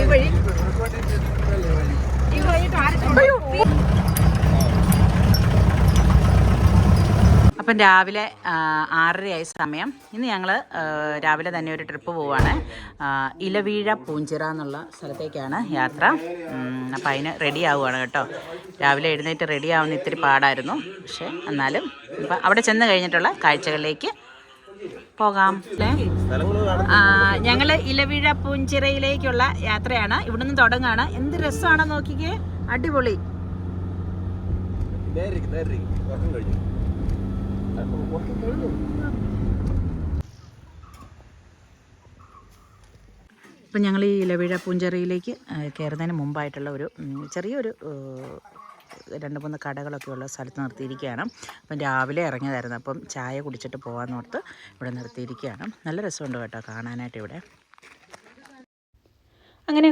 ഈ വഴി ഈ വഴി അപ്പം രാവിലെ ആറരയായ സമയം. ഇന്ന് ഞങ്ങൾ രാവിലെ തന്നെ ഒരു ട്രിപ്പ് പോവാണ്. ഇലവീഴ പൂഞ്ചിറ എന്നുള്ള സ്ഥലത്തേക്കാണ് യാത്ര. അപ്പം അതിന് റെഡി ആവുകയാണ് കേട്ടോ. രാവിലെ എഴുന്നേറ്റ് റെഡി ആവുന്ന ഇത്തിരി പാടായിരുന്നു. പക്ഷേ എന്നാലും ഇപ്പം അവിടെ ചെന്ന് കഴിഞ്ഞിട്ടുള്ള കാഴ്ചകളിലേക്ക് പോകാം അല്ലേ? ഞങ്ങൾ ഇലവിഴ പൂഞ്ചിറയിലേക്കുള്ള യാത്രയാണ്. ഇവിടുന്ന് തുടങ്ങാണ്. എന്ത് രസമാണ് നോക്കിക്കേ. അടിപൊളി. ഇപ്പം ഞങ്ങൾ ഈ ഇലവിഴ പൂഞ്ചെറിയിലേക്ക് കയറുന്നതിന് മുമ്പായിട്ടുള്ള ഒരു ചെറിയൊരു രണ്ട് മൂന്ന് കടകളൊക്കെ ഉള്ള സ്ഥലത്ത് നിർത്തിയിരിക്കുകയാണ്. അപ്പം രാവിലെ ഇറങ്ങിയതായിരുന്നു. അപ്പം ചായ കുടിച്ചിട്ട് പോകാമെന്ന് ഓർത്ത് ഇവിടെ നിർത്തിയിരിക്കുകയാണ്. നല്ല രസമുണ്ട് കേട്ടോ കാണാനായിട്ട് ഇവിടെ. അങ്ങനെ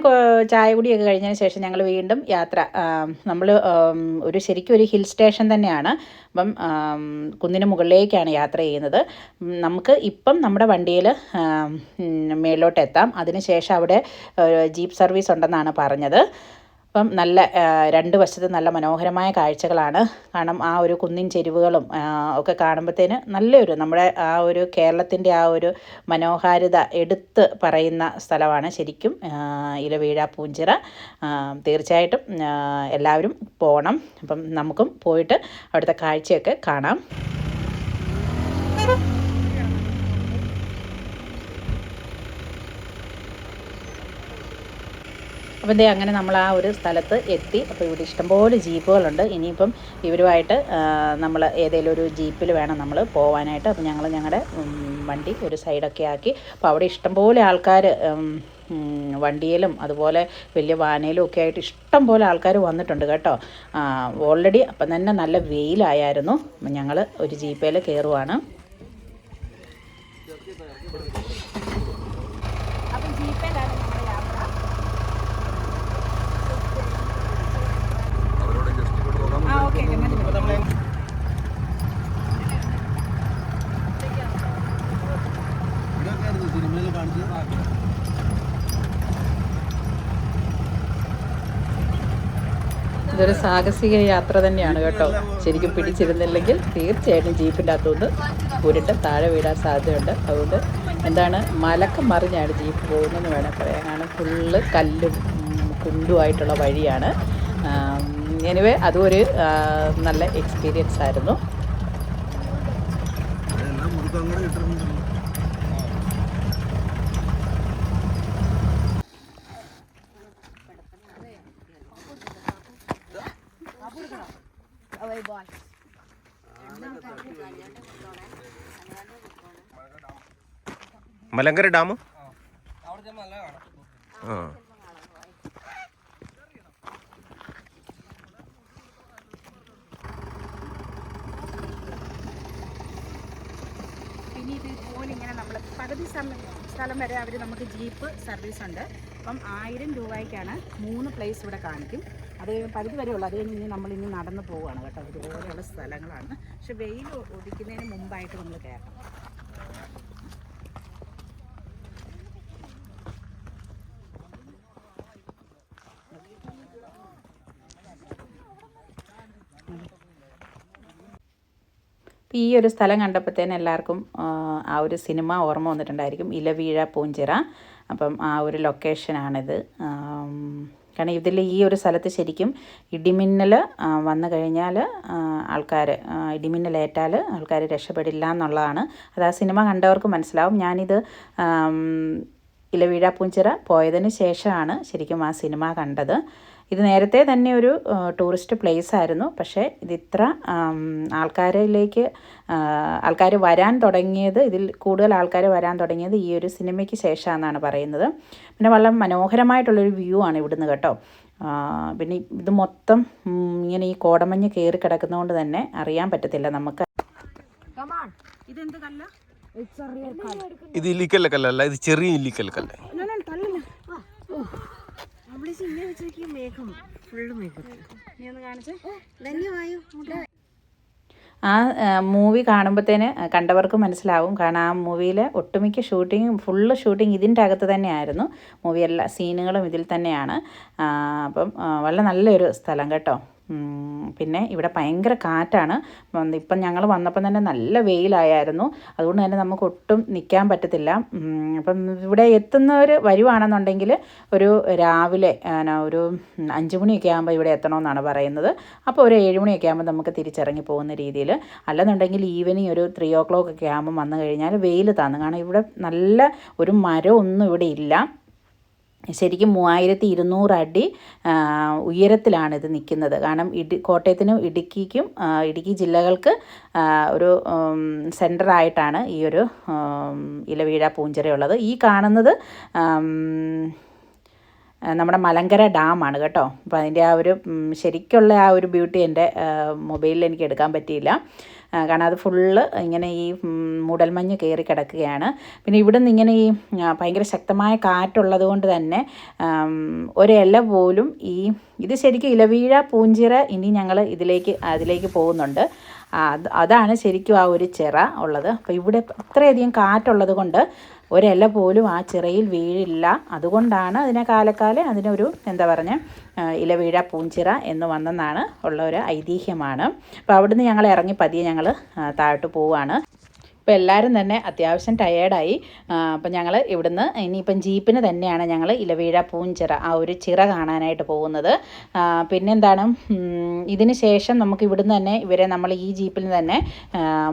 ചായ കുടിയൊക്കെ കഴിഞ്ഞതിന് ശേഷം ഞങ്ങൾ വീണ്ടും യാത്ര. നമ്മൾ ഒരു ശരിക്കും ഒരു ഹിൽ സ്റ്റേഷൻ തന്നെയാണ്. അപ്പം കുന്നിന് മുകളിലേക്കാണ് യാത്ര ചെയ്യുന്നത്. നമുക്ക് ഇപ്പം നമ്മുടെ വണ്ടിയിൽ മേളിലോട്ട് എത്താം അതിനുശേഷം അവിടെ ജീപ്പ് സർവീസ് ഉണ്ടെന്നാണ് പറഞ്ഞത്. അപ്പം നല്ല രണ്ട് വശത്ത് നല്ല മനോഹരമായ കാഴ്ചകളാണ്. കാരണം ആ ഒരു കുന്നിൻ ചെരുവുകളും ഒക്കെ കാണുമ്പോഴത്തേന് നല്ലൊരു നമ്മുടെ ആ ഒരു കേരളത്തിന്റെ ആ ഒരു മനോഹാരിത എടുത്ത് പറയുന്ന സ്ഥലമാണ് ശരിക്കും ഇലവീഴ പൂഞ്ചിറ. തീർച്ചയായിട്ടും എല്ലാവരും പോകണം അപ്പം നമുക്കും പോയിട്ട് അവിടുത്തെ കാഴ്ചയൊക്കെ കാണാം. അപ്പം ദേ അങ്ങനെ നമ്മൾ ആ ഒരു സ്ഥലത്ത് എത്തി. അപ്പോൾ ഇവിടെ ഇഷ്ടംപോലെ ജീപ്പുകളുണ്ട്. ഇനിയിപ്പം ഇവരുമായിട്ട് നമ്മൾ ഏതെങ്കിലും ഒരു ജീപ്പിൽ വേണം നമ്മൾ പോകാനായിട്ട് അപ്പോൾ ഞങ്ങൾ ഞങ്ങളുടെ വണ്ടി ഒരു സൈഡൊക്കെ ആക്കി. അപ്പോൾ അവിടെ ഇഷ്ടംപോലെ ആൾക്കാർ വണ്ടിയിലും അതുപോലെ വലിയ വാനയിലും ഒക്കെ ആയിട്ട് ഇഷ്ടം പോലെ ആൾക്കാർ വന്നിട്ടുണ്ട് കേട്ടോ. ഓൾറെഡി അപ്പം തന്നെ നല്ല വെയിലായിരുന്നു ഞങ്ങൾ ഒരു ജീപ്പയിൽ കയറുവാണ് അപ്പം ജീപ്പയിലാണ് നമ്മുടെ യാത്ര ആ ഓക്കെ ഇതൊരു സാഹസിക യാത്ര തന്നെയാണ് കേട്ടോ. ശരിക്കും പിടിച്ചിരുന്നില്ലെങ്കിൽ തീർച്ചയായിട്ടും ജീപ്പിന്റെ അകത്തുനിന്ന് ഉരുട്ട് താഴെ വീഴാൻ സാധ്യതയുണ്ട്. അതുകൊണ്ട് എന്താണ് മലക്കം മറിഞ്ഞാണ് ജീപ്പ് പോകുന്നതെന്ന് വേണം പറയാൻ. കാരണം ഫുള്ള് കല്ലും കുണ്ടുമായിട്ടുള്ള വഴിയാണ്. എനിവേ അതും ഒരു നല്ല എക്സ്പീരിയൻസ് ആയിരുന്നു. മലങ്കര ഡാം? ആ. പിന്നെ ഇത് ഇങ്ങനെ നമ്മൾ പകുതി സമയം സ്ഥലം വരെ അവർ നമുക്ക് ജീപ്പ് സർവീസ് ഉണ്ട്. അപ്പം ആയിരം രൂപയ്ക്കാണ് മൂന്ന് പ്ലേസ് ഇവിടെ കാണിക്കും. അത് പകുതി വരെ ഉള്ളു അത് കഴിഞ്ഞ് ഇനി നമ്മൾ ഇനി നടന്ന് പോവുകയാണ് കേട്ടോ. ഇതുപോലെയുള്ള സ്ഥലങ്ങളാണ്. പക്ഷെ വെയിൽ ഒടിക്കുന്നതിന് മുമ്പായിട്ട് നമ്മൾ കയറണം ഈ ഒരു സ്ഥലം കണ്ടപ്പോഴത്തേന് എല്ലാവർക്കും ആ, ഒരു സിനിമ ഓർമ്മ വന്നിട്ടുണ്ടായിരിക്കും. ഇലവീഴ പൂഞ്ചിറ. അപ്പം ആ ഒരു ലൊക്കേഷനാണിത് കാരണം ഇതിൽ ഈ ഒരു സ്ഥലത്ത് ശരിക്കും ഇടിമിന്നൽ വന്നു കഴിഞ്ഞാൽ ആൾക്കാർ ഇടിമിന്നലേറ്റാൽ ആൾക്കാർ രക്ഷപ്പെടില്ല എന്നുള്ളതാണ്. അത് ആ സിനിമ കണ്ടവർക്ക് മനസ്സിലാവും. ഞാനിത് ഇലവീഴാപ്പൂഞ്ചിറ ഇലവീഴ പൂഞ്ചിറ പോയതിന് ശേഷമാണ് ശരിക്കും ആ സിനിമ കണ്ടത്. ഇത് നേരത്തെ തന്നെ ഒരു ടൂറിസ്റ്റ് പ്ലേസ് ആയിരുന്നു. പക്ഷേ ഇത് ഇത്ര ആൾക്കാരിലേക്ക് ആൾക്കാർ വരാൻ തുടങ്ങിയത് ഇതിൽ കൂടുതൽ ആൾക്കാർ വരാൻ തുടങ്ങിയത് ഈ ഒരു സിനിമയ്ക്ക് ശേഷമാണെന്നാണ് പറയുന്നത്. പിന്നെ വളരെ മനോഹരമായിട്ടുള്ളൊരു വ്യൂ ആണ് ഇവിടുന്ന് കേട്ടോ. പിന്നെ ഇത് മൊത്തം ഇങ്ങനെ ഈ കോടമഞ്ഞ് കയറി കിടക്കുന്നതുകൊണ്ട് തന്നെ അറിയാൻ പറ്റത്തില്ല നമുക്ക്. ഇതെന്ത് കല്ല? ഇത് ഇല്ലിക്കല്ല കല്ലല്ല ഇത് ചെറിയ ഇല്ലിക്കൽ കല്ല്. ആ മൂവി കാണുമ്പോഴത്തേന് കണ്ടവർക്ക് മനസ്സിലാവും. കാരണം ആ മൂവിയിലെ ഒട്ടുമിക്ക ഷൂട്ടിങ്ങും ഫുള്ള് ഷൂട്ടിങ് ഇതിന്റെ അകത്ത് തന്നെയായിരുന്നു. മൂവി എല്ലാ സീനുകളും ഇതിൽ തന്നെയാണ്. അപ്പം വളരെ നല്ലൊരു സ്ഥലം കേട്ടോ. പിന്നെ ഇവിടെ ഭയങ്കര കാറ്റാണ്. ഇപ്പം ഞങ്ങൾ വന്നപ്പം തന്നെ നല്ല വെയിലായിരുന്നു അതുകൊണ്ട് തന്നെ നമുക്ക് ഒട്ടും നിൽക്കാൻ പറ്റത്തില്ല. അപ്പം ഇവിടെ എത്തുന്നവർ വരുവാണെന്നുണ്ടെങ്കിൽ ഒരു രാവിലെ ഒരു അഞ്ച് മണിയൊക്കെ ആകുമ്പോൾ ഇവിടെ എത്തണമെന്നാണ് പറയുന്നത്. അപ്പോൾ ഒരു ഏഴ് മണിയൊക്കെ ആകുമ്പോൾ നമുക്ക് തിരിച്ചിറങ്ങി പോകുന്ന രീതിയിൽ അല്ലെന്നുണ്ടെങ്കിൽ ഈവനിങ് ഒരു ത്രീ ഓ ക്ലോക്ക് ഒക്കെ ആകുമ്പോൾ വന്നു കഴിഞ്ഞാൽ വെയിൽ താന്നു കാരണം ഇവിടെ നല്ല ഒരു മരമൊന്നും ഇവിടെ ഇല്ല. ശരിക്കും മൂവായിരത്തി ഇരുന്നൂറ് അടി ഉയരത്തിലാണ് ഇത് നിൽക്കുന്നത്. കാരണം ഇടി കോട്ടയത്തിനും ഇടുക്കിക്കും ഇടുക്കി ജില്ലകൾക്ക് ഒരു സെന്ററായിട്ടാണ് ഈ ഒരു ഇലവീഴ പൂഞ്ചിറയുള്ളത്. ഈ കാണുന്നത് നമ്മുടെ മലങ്കര ഡാമാണ് കേട്ടോ. അപ്പോൾ അതിന്റെ ആ ഒരു ശരിക്കുള്ള ആ ഒരു ബ്യൂട്ടി എന്റെ മൊബൈലിൽ എനിക്ക് എടുക്കാൻ പറ്റിയില്ല. കാരണം അത് ഫുള്ള് ഇങ്ങനെ ഈ മുടൽമഞ്ഞ് കയറി കിടക്കുകയാണ്. പിന്നെ ഇവിടെ നിന്ന് ഇങ്ങനെ ഈ ഭയങ്കര ശക്തമായ കാറ്റുള്ളത് കൊണ്ട് തന്നെ ഒരില പോലും ഈ ഇത് ശരിക്കും ഇലവീഴ പൂഞ്ചിറ ഇനി ഞങ്ങൾ ഇതിലേക്ക് അതിലേക്ക് പോകുന്നുണ്ട്. അതാണ് ശരിക്കും ആ ഒരു ചിറ ഉള്ളത്. അപ്പോൾ ഇവിടെ അത്രയധികം കാറ്റുള്ളത് കൊണ്ട് ഒരില പോലും ആ ചിറയിൽ വീഴില്ല. അതുകൊണ്ടാണ് അതിനെ കാലക്കാലം അതിനൊരു എന്താ പറഞ്ഞ ഇല വീഴ പൂഞ്ചിറ എന്ന് വന്നെന്നാണ് ഉള്ള ഒരു ഐതിഹ്യമാണ്. അപ്പോൾ അവിടുന്ന് ഞങ്ങൾ ഇറങ്ങി പതിയെ ഞങ്ങൾ താഴോട്ട് പോവുകയാണ് ഇപ്പോൾ എല്ലാവരും തന്നെ അത്യാവശ്യം ടയേർഡായി അപ്പം ഞങ്ങൾ ഇവിടുന്ന് ഇനിയിപ്പം ജീപ്പിന് തന്നെയാണ് ഞങ്ങൾ ഇലവീഴ പൂഞ്ചിറ ആ ഒരു ചിറ കാണാനായിട്ട് പോകുന്നത്. പിന്നെന്താണ്? ഇതിന് ശേഷം നമുക്ക് ഇവിടുന്ന് തന്നെ ഇവരെ നമ്മൾ ഈ ജീപ്പിൽ തന്നെ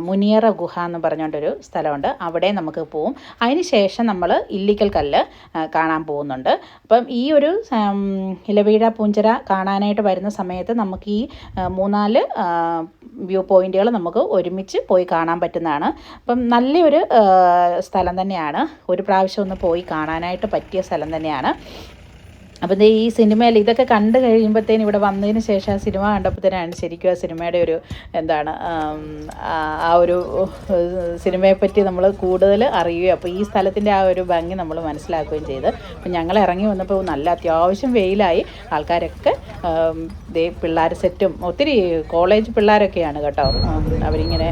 മുനിയറ ഗുഹ എന്ന് പറഞ്ഞുകൊണ്ടൊരു സ്ഥലമുണ്ട്. അവിടെ നമുക്ക് പോവും. അതിന് ശേഷം നമ്മൾ ഇല്ലിക്കൽ കല്ല് കാണാൻ പോകുന്നുണ്ട്. അപ്പം ഈ ഒരു ഇലവീഴ പൂഞ്ചിറ കാണാനായിട്ട് വരുന്ന സമയത്ത് നമുക്ക് ഈ മൂന്നാൽ വ്യൂ പോയിന്റുകൾ നമുക്ക് ഒരുമിച്ച് പോയി കാണാൻ പറ്റുന്നതാണ്. അപ്പം നല്ലൊരു സ്ഥലം തന്നെയാണ്. ഒരു പ്രാവശ്യം ഒന്ന് പോയി കാണാനായിട്ട് പറ്റിയ സ്ഥലം തന്നെയാണ്. അപ്പം ഈ സിനിമയിൽ ഇതൊക്കെ കണ്ടു കഴിയുമ്പോഴത്തേനും ഇവിടെ വന്നതിന് ശേഷം ആ സിനിമ കണ്ടപ്പോഴത്തേനാണ് ശരിക്കും ആ സിനിമയുടെ ഒരു എന്താണ് ആ ഒരു സിനിമയെപ്പറ്റി നമ്മൾ കൂടുതൽ അറിയുകയും അപ്പോൾ ഈ സ്ഥലത്തിന്റെ ആ ഒരു ഭംഗി നമ്മൾ മനസ്സിലാക്കുകയും ചെയ്ത്. അപ്പം ഞങ്ങൾ ഇറങ്ങി വന്നപ്പോൾ നല്ല അത്യാവശ്യം വെയിലായി. ആൾക്കാരൊക്കെ പിള്ളേർ സെറ്റും ഒത്തിരി കോളേജ് പിള്ളേരൊക്കെയാണ് കേട്ടോ. അവരിങ്ങനെ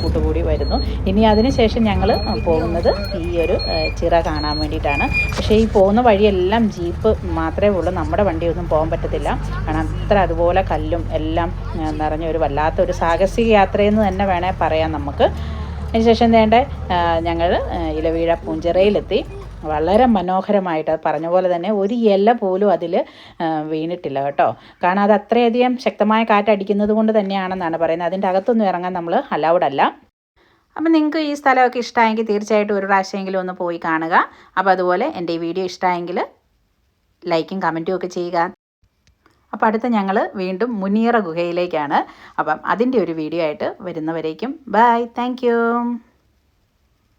കൂട്ടുകൂടി വരുന്നു. ഇനി അതിന് ശേഷം ഞങ്ങൾ പോകുന്നത് ഈ ഒരു ചിറ കാണാൻ വേണ്ടിയിട്ടാണ്. പക്ഷേ ഈ പോകുന്ന വഴിയെല്ലാം ജീപ്പ് മാത്രമേ ഉള്ളൂ. നമ്മുടെ വണ്ടിയൊന്നും പോകാൻ പറ്റത്തില്ല. കാരണം അത്ര അതുപോലെ കല്ലും എല്ലാം നിറഞ്ഞ ഒരു വല്ലാത്തൊരു സാഹസിക യാത്രയെന്ന് തന്നെ വേണേൽ പറയാം നമുക്ക്. അതിനുശേഷം വേണ്ട ഞങ്ങൾ ഇലവീഴ പൂഞ്ചിറയിലെത്തി. വളരെ മനോഹരമായിട്ട് പറഞ്ഞ പോലെ തന്നെ ഒരു ഇല പോലും അതിൽ വീണിട്ടില്ല കേട്ടോ. കാരണം അത് അത്രയധികം ശക്തമായ കാറ്റടിക്കുന്നത് കൊണ്ട് തന്നെയാണെന്നാണ് പറയുന്നത്. അതിന്റെ അകത്തൊന്നും ഇറങ്ങാൻ നമ്മൾ അലൗഡ് അല്ല. അപ്പം നിങ്ങൾക്ക് ഈ സ്ഥലമൊക്കെ ഇഷ്ടമായെങ്കിൽ തീർച്ചയായിട്ടും ഒരു പ്രാവശ്യമെങ്കിലും ഒന്ന് പോയി കാണുക. അപ്പോൾ അതുപോലെ എന്റെ ഈ വീഡിയോ ഇഷ്ടമായെങ്കിൽ ലൈക്കും കമന്റും ഒക്കെ ചെയ്യുക. അപ്പോൾ അടുത്ത ഞങ്ങൾ വീണ്ടും മുനിയറ ഗുഹയിലേക്കാണ്. അപ്പം അതിന്റെ ഒരു വീഡിയോ ആയിട്ട് വരുന്നവരേക്കും. Bye thank